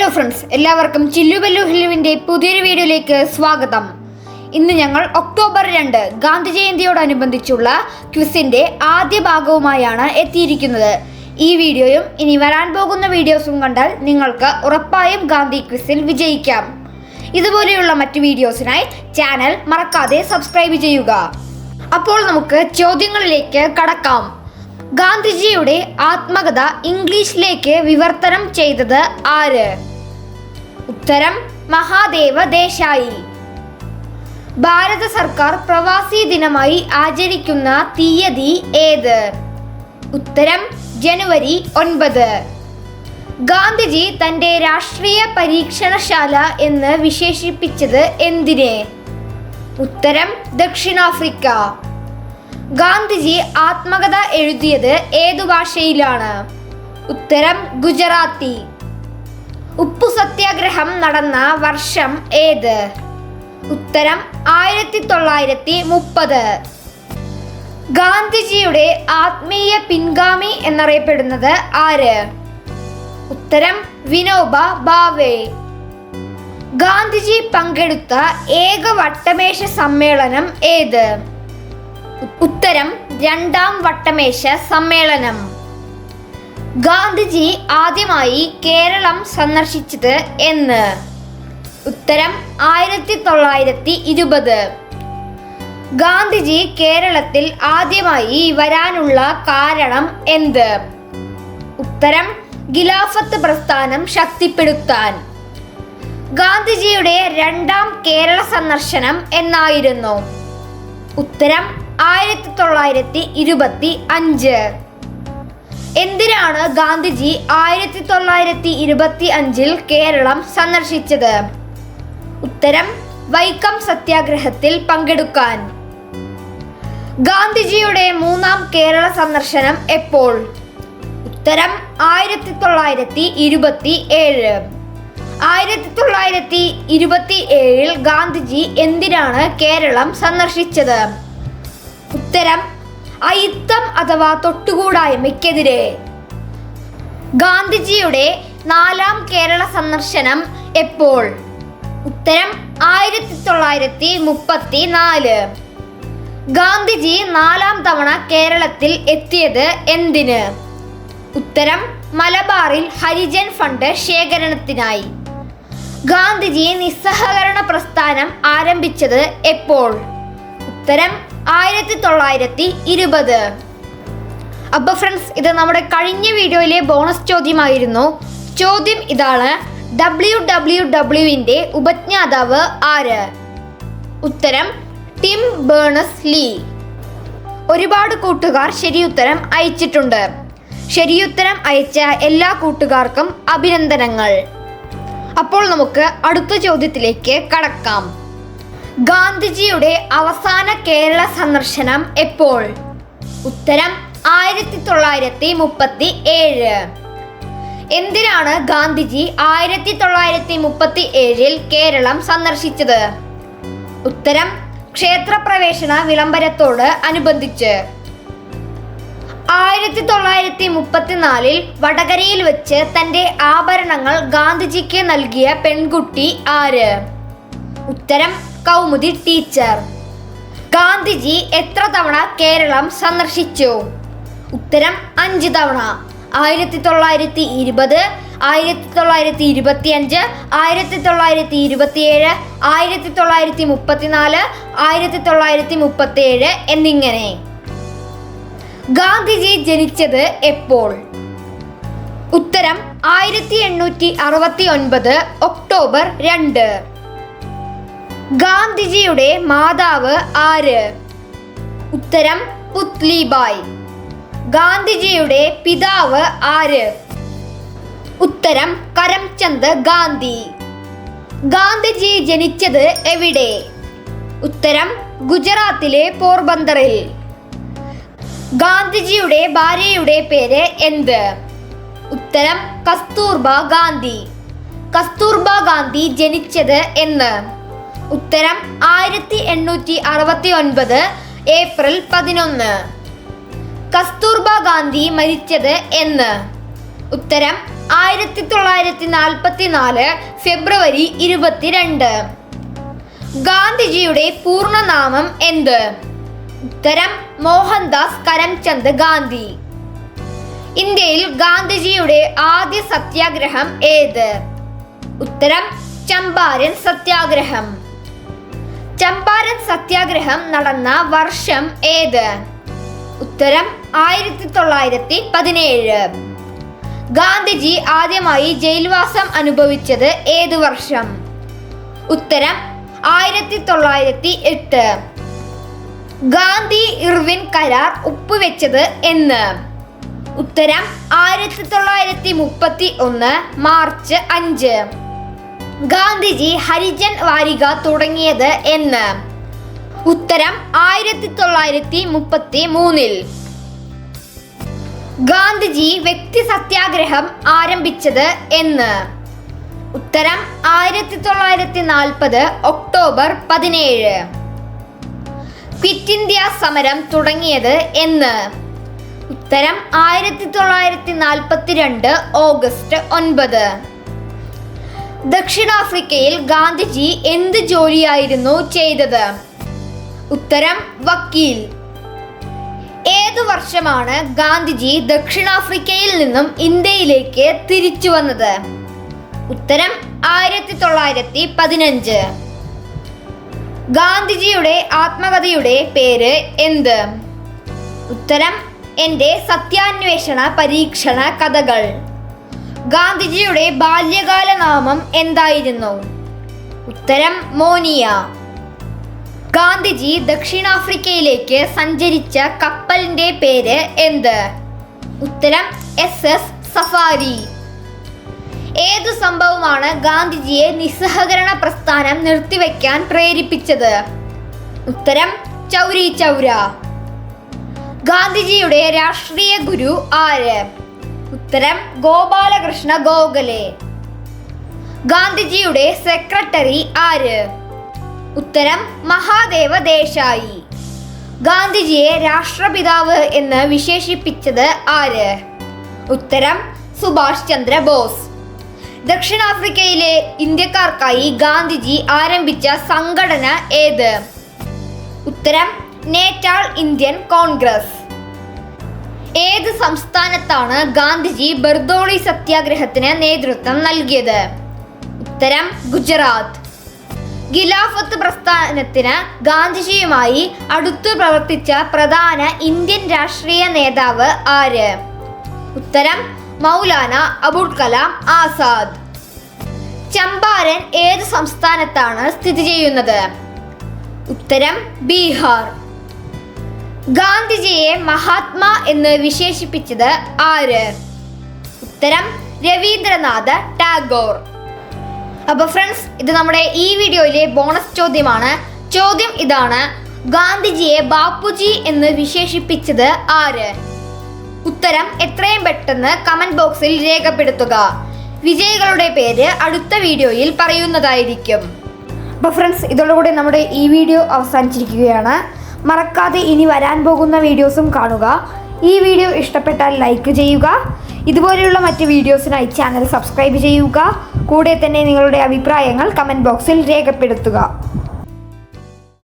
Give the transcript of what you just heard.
Hello friends എല്ലാവർക്കും ചില്ലു ബല്ലു ഹില്ലുവിന്റെ പുതിയൊരു വീഡിയോയിലേക്ക് സ്വാഗതം. ഇന്ന് ഞങ്ങൾ ഒക്ടോബർ രണ്ട് ഗാന്ധി ജയന്തിയോടനുബന്ധിച്ചുള്ള ക്വിസിന്റെ ആദ്യ ഭാഗവുമായാണ് എത്തിയിരിക്കുന്നത്. ഈ വീഡിയോയും ഇനി വരാൻ പോകുന്ന വീഡിയോസും കണ്ടാൽ നിങ്ങൾക്ക് ഉറപ്പായും ഗാന്ധി ക്വിസിൽ വിജയിക്കാം. ഇതുപോലെയുള്ള മറ്റു വീഡിയോസിനായി ചാനൽ മറക്കാതെ സബ്സ്ക്രൈബ് ചെയ്യുക. അപ്പോൾ നമുക്ക് ചോദ്യങ്ങളിലേക്ക് കടക്കാം. ഗാന്ധിജിയുടെ ആത്മകഥ ഇംഗ്ലീഷിലേക്ക് വിവർത്തനം ചെയ്തത് ആര്? ഉത്തരം മഹാദേവ ദേശായി. ഭാരത സർക്കാർ പ്രവാസി ദിനമായി ആചരിക്കുന്ന തീയതി ഏത്? ഉത്തരം ജനുവരി ഒൻപത്. ഗാന്ധിജി തന്റെ രാഷ്ട്രീയ പരീക്ഷണശാല എന്ന് വിശേഷിപ്പിച്ചത് എന്തിനെ? ഉത്തരം ദക്ഷിണാഫ്രിക്ക. ഗാന്ധിജി ആത്മകഥ എഴുതിയത് ഏതു ഭാഷയിലാണ്? ഉത്തരം ഗുജറാത്തി. ഉപ്പു സത്യാഗ്രഹം നടന്ന വർഷം ഏത്? ഉത്തരം ആയിരത്തി തൊള്ളായിരത്തി മുപ്പത് ഗാന്ധിജിയുടെ ആത്മീയ പിൻഗാമി എന്നറിയപ്പെടുന്നത് ആര്? ഉത്തരം വിനോബ ഭാവെ ഗാന്ധിജി പങ്കെടുത്ത ഏക വട്ടമേശ സമ്മേളനം ഏത്? ഉത്തരം രണ്ടാം വട്ടമേശ സമ്മേളനം. ഗാന്ധിജി ആദ്യമായി കേരളം സന്ദർശിച്ചത് എന്ന്. ഉത്തരം ആയിരത്തി തൊള്ളായിരത്തി ഇരുപത്. ഗാന്ധിജി കേരളത്തിൽ ആദ്യമായി വരാനുള്ള കാരണം എന്ത്? ഉത്തരം ഖിലാഫത്ത് പ്രസ്ഥാനം ശക്തിപ്പെടുത്താൻ. ഗാന്ധിജിയുടെ രണ്ടാം കേരള സന്ദർശനം എന്നായിരുന്നു. ഉത്തരം ആയിരത്തി തൊള്ളായിരത്തി ഇരുപത്തി അഞ്ച്. എന്തിനാണ് ഗാന്ധിജി ആയിരത്തി തൊള്ളായിരത്തി ഇരുപത്തി അഞ്ചിൽ കേരളം സന്ദർശിച്ചത്? ഉത്തരം വൈക്കം സത്യാഗ്രഹത്തിൽ പങ്കെടുക്കാൻ. ഗാന്ധിജിയുടെ മൂന്നാം കേരള സന്ദർശനം എപ്പോൾ? ഉത്തരം ആയിരത്തി തൊള്ളായിരത്തി ഇരുപത്തി ഏഴ് ആയിരത്തി തൊള്ളായിരത്തി ഇരുപത്തി ഏഴിൽ ഗാന്ധിജി എന്തിനാണ് കേരളം സന്ദർശിച്ചത്? ഉത്തരം അയിത്തം അഥവാ തൊട്ടുകൂടായ്മയ്ക്കെതിരെ. ഗാന്ധിജിയുടെ നാലാം കേരള സന്ദർശനം എപ്പോൾ? ഉത്തരം ആയിരത്തി തൊള്ളായിരത്തി മുപ്പത്തി നാല് ഗാന്ധിജി നാലാം തവണ കേരളത്തിൽ എത്തിയത് എന്തിന്? ഉത്തരം മലബാറിൽ ഹരിജൻ ഫണ്ട് ശേഖരണത്തിനായി. ഗാന്ധിജി നിസ്സഹകരണ പ്രസ്ഥാനം ആരംഭിച്ചത് എപ്പോൾ? ഉത്തരം ആയിരത്തി തൊള്ളായിരത്തി ഇരുപത് അപ്പോൾ ഫ്രണ്ട്സ് ഇത് നമ്മുടെ കഴിഞ്ഞ വീഡിയോയിലെ ബോണസ് ചോദ്യമായിരുന്നു. ചോദ്യം ഇതാണ് ഡബ്ല്യു ഡബ്ല്യു ഡബ്ല്യുവിന്റെ ഉപജ്ഞാതാവ് ആര്? ഉത്തരം ടിം ബേണസ് ലീ. ഒരുപാട് കൂട്ടുകാർ ശരിയുത്തരം അയച്ചിട്ടുണ്ട്. ശരിയുത്തരം അയച്ച എല്ലാ കൂട്ടുകാർക്കും അഭിനന്ദനങ്ങൾ. അപ്പോൾ നമുക്ക് അടുത്ത ചോദ്യത്തിലേക്ക് കടക്കാം. ഗാന്ധിജിയുടെ അവസാന കേരള സന്ദർശനം എപ്പോൾ? ഉത്തരം ആയിരത്തി തൊള്ളായിരത്തി മുപ്പത്തി ഏഴ് എന്തിനാണ് ഗാന്ധിജി ആയിരത്തി തൊള്ളായിരത്തി മുപ്പത്തി ഏഴിൽ കേരളം സന്ദർശിച്ചത്? ഉത്തരം ക്ഷേത്രപ്രവേശന വിളംബരത്തോട് അനുബന്ധിച്ച്. ആയിരത്തി തൊള്ളായിരത്തി മുപ്പത്തിനാലിൽ വടകരയിൽ വെച്ച് തന്റെ ആഭരണങ്ങൾ ഗാന്ധിജിക്ക് നൽകിയ പെൺകുട്ടി ആര്? ഉത്തരം കൗമുദി ടീച്ചർ. ഗാന്ധിജി എത്ര തവണ കേരളം സന്ദർശിച്ചു? ഉത്തരം അഞ്ച് തവണ. ആയിരത്തി തൊള്ളായിരത്തി ഇരുപത് ആയിരത്തി തൊള്ളായിരത്തി ഇരുപത്തി അഞ്ച് ആയിരത്തി തൊള്ളായിരത്തി ഇരുപത്തിയേഴ് ആയിരത്തി തൊള്ളായിരത്തി മുപ്പത്തിനാല് ആയിരത്തി തൊള്ളായിരത്തി മുപ്പത്തിയേഴ് എന്നിങ്ങനെ. ഗാന്ധിജി ജനിച്ചത് എപ്പോൾ? ഉത്തരം ആയിരത്തി എണ്ണൂറ്റി അറുപത്തി ഒൻപത് ഒക്ടോബർ രണ്ട്. ഗാന്ധിജിയുടെ മാതാവ് ആര്? ഉത്തരം പുത്ലിബായ്. ഗാന്ധിജിയുടെ പിതാവ് ആര്? ഉത്തരം കരംചന്ദ് ഗാന്ധി. ഗാന്ധിജി ജനിച്ചത് എവിടെ? ഉത്തരം ഗുജറാത്തിലെ പോർബന്ദറിൽ. ഗാന്ധിജിയുടെ ഭാര്യയുടെ പേര് എന്ത്? ഉത്തരം കസ്തൂർബ ഗാന്ധി. കസ്തൂർബ ഗാന്ധി ജനിച്ചത് എന്ന്. ഉത്തരം ആയിരത്തി എണ്ണൂറ്റി അറുപത്തി ഒൻപത് ഏപ്രിൽ പതിനൊന്ന്. കസ്തൂർബ ഗാന്ധി മരിച്ചത് എന്ന്. ഉത്തരം ആയിരത്തി തൊള്ളായിരത്തി നാൽപ്പത്തി നാല് ഫെബ്രുവരി ഇരുപത്തിരണ്ട്. ഗാന്ധിജിയുടെ പൂർണനാമം എന്ത്? ഉത്തരം മോഹൻദാസ് കരംചന്ദ് ഗാന്ധി. ഇന്ത്യയിൽ ഗാന്ധിജിയുടെ ആദ്യ സത്യാഗ്രഹം ഏത്? ഉത്തരം ചമ്പാരൻ സത്യാഗ്രഹം. ചമ്പാരൻ സത്യാഗ്രഹം നടന്ന വർഷം ഏത്? ഉത്തരം ആയിരത്തി തൊള്ളായിരത്തി പതിനേഴ് ഗാന്ധിജി ആദ്യമായി ജയിൽവാസം അനുഭവിച്ചത് ഏത് വർഷം? ഉത്തരം ആയിരത്തി തൊള്ളായിരത്തി എട്ട് ഗാന്ധി ഇർവിൻ കരാർ ഒപ്പുവെച്ചത് എന്ന്. ഉത്തരം ആയിരത്തി തൊള്ളായിരത്തി മുപ്പത്തി ഒന്ന് മാർച്ച് അഞ്ച്. ഗാന്ധിജി ഹരിജൻ വാരിക തുടങ്ങിയത് എന്ന്. ഉത്തരം ആയിരത്തി തൊള്ളായിരത്തി മുപ്പത്തി മൂന്നിൽ ഗാന്ധിജി വ്യക്തി സത്യാഗ്രഹം ആരംഭിച്ചത് എന്ന്. ഉത്തരം ആയിരത്തി തൊള്ളായിരത്തി നാൽപ്പത് ഒക്ടോബർ പതിനേഴ്. ക്വിറ്റ് ഇന്ത്യ സമരം തുടങ്ങിയത് എന്ന്. ഉത്തരം ആയിരത്തി തൊള്ളായിരത്തി നാൽപ്പത്തിരണ്ട് ഓഗസ്റ്റ് ഒൻപത്. ദക്ഷിണാഫ്രിക്കയിൽ ഗാന്ധിജി എന്ത് ജോലിയായിരുന്നു ചെയ്തത്? ഉത്തരം വക്കീൽ. ഏത് വർഷമാണ് ഗാന്ധിജി ദക്ഷിണാഫ്രിക്കയിൽ നിന്നും ഇന്ത്യയിലേക്ക് തിരിച്ചു വന്നത്? ഉത്തരം ആയിരത്തി തൊള്ളായിരത്തി പതിനഞ്ച് ഗാന്ധിജിയുടെ ആത്മകഥയുടെ പേര് എന്ത്? ഉത്തരം എന്റെ സത്യാന്വേഷണ പരീക്ഷണ കഥകൾ. ഗാന്ധിജിയുടെ ബാല്യകാല നാമം എന്തായിരുന്നു? ഉത്തരം മോനിയ. ഗാന്ധിജി ദക്ഷിണാഫ്രിക്കയിലേക്ക് സഞ്ചരിച്ച കപ്പലിന്റെ പേര് എന്ത്? ഉത്തരം എസ് എസ് സഫാരി. ഏതു സംഭവമാണ് ഗാന്ധിജിയെ നിസ്സഹകരണ പ്രസ്ഥാനം നിർത്തിവെക്കാൻ പ്രേരിപ്പിച്ചത്? ഉത്തരം ചൗരി ചൗര. ഗാന്ധിജിയുടെ രാഷ്ട്രീയ ഗുരു ആര്? ഉത്തരം ഗോപാലകൃഷ്ണ ഗോഖലെ. ഗാന്ധിജിയുടെ സെക്രട്ടറി ആര്? ഉത്തരം മഹാദേവ ദേശായി. ഗാന്ധിജിയെ രാഷ്ട്രപിതാവ് എന്ന് വിശേഷിപ്പിച്ചത് ആര്? ഉത്തരം സുഭാഷ് ചന്ദ്ര ബോസ്. ദക്ഷിണാഫ്രിക്കയിലെ ഇന്ത്യക്കാർക്കായി ഗാന്ധിജി ആരംഭിച്ച സംഘടന ഏത്? ഉത്തരം നേറ്റാൾ ഇന്ത്യൻ കോൺഗ്രസ്. ഏത് സംസ്ഥാനത്താണ് ഗാന്ധിജി ബർദോളി സത്യാഗ്രഹത്തിന് നേതൃത്വം നൽകിയത്? ഉത്തരം ഗുജറാത്ത്. ഖിലാഫത്ത് പ്രസ്ഥാനത്തിന് ഗാന്ധിജിയുമായി അടുത്തു പ്രവർത്തിച്ച പ്രധാന ഇന്ത്യൻ രാഷ്ട്രീയ നേതാവ് ആര്? ഉത്തരം മൗലാന അബുൽ കലാം ആസാദ്. ചമ്പാരൻ ഏത് സംസ്ഥാനത്താണ് സ്ഥിതി ചെയ്യുന്നത്? ഉത്തരം ബീഹാർ. ഗാന്ധിജിയെ മഹാത്മാ എന്ന് വിശേഷിപ്പിച്ചത് ആര്? ഉത്തരം രവീന്ദ്രനാഥ് ടാഗോർ. അപ്പൊ ഫ്രണ്ട്സ് ഇത് നമ്മുടെ ഈ വീഡിയോയിലെ ബോണസ് ചോദ്യമാണ്. ചോദ്യം ഇതാണ് ഗാന്ധിജിയെ ബാപ്പുജി എന്ന് വിശേഷിപ്പിച്ചത് ആര്? ഉത്തരം എത്രയും പെട്ടെന്ന് കമന്റ് ബോക്സിൽ രേഖപ്പെടുത്തുക. വിജയികളുടെ പേര് അടുത്ത വീഡിയോയിൽ പറയുന്നതായിരിക്കും. അപ്പോൾ ഫ്രണ്ട്സ് ഇതോടുകൂടി നമ്മുടെ ഈ വീഡിയോ അവസാനിച്ചിരിക്കുകയാണ്. മറക്കാതെ ഇനി വരാൻ പോകുന്ന വീഡിയോസും കാണുക. ഈ വീഡിയോ ഇഷ്ടപ്പെട്ടാൽ ലൈക്ക് ചെയ്യുക. ഇതുപോലെയുള്ള മറ്റ് വീഡിയോസിനായി ചാനൽ സബ്സ്ക്രൈബ് ചെയ്യുക. കൂടെ തന്നെ നിങ്ങളുടെ അഭിപ്രായങ്ങൾ കമന്റ് ബോക്സിൽ രേഖപ്പെടുത്തുക.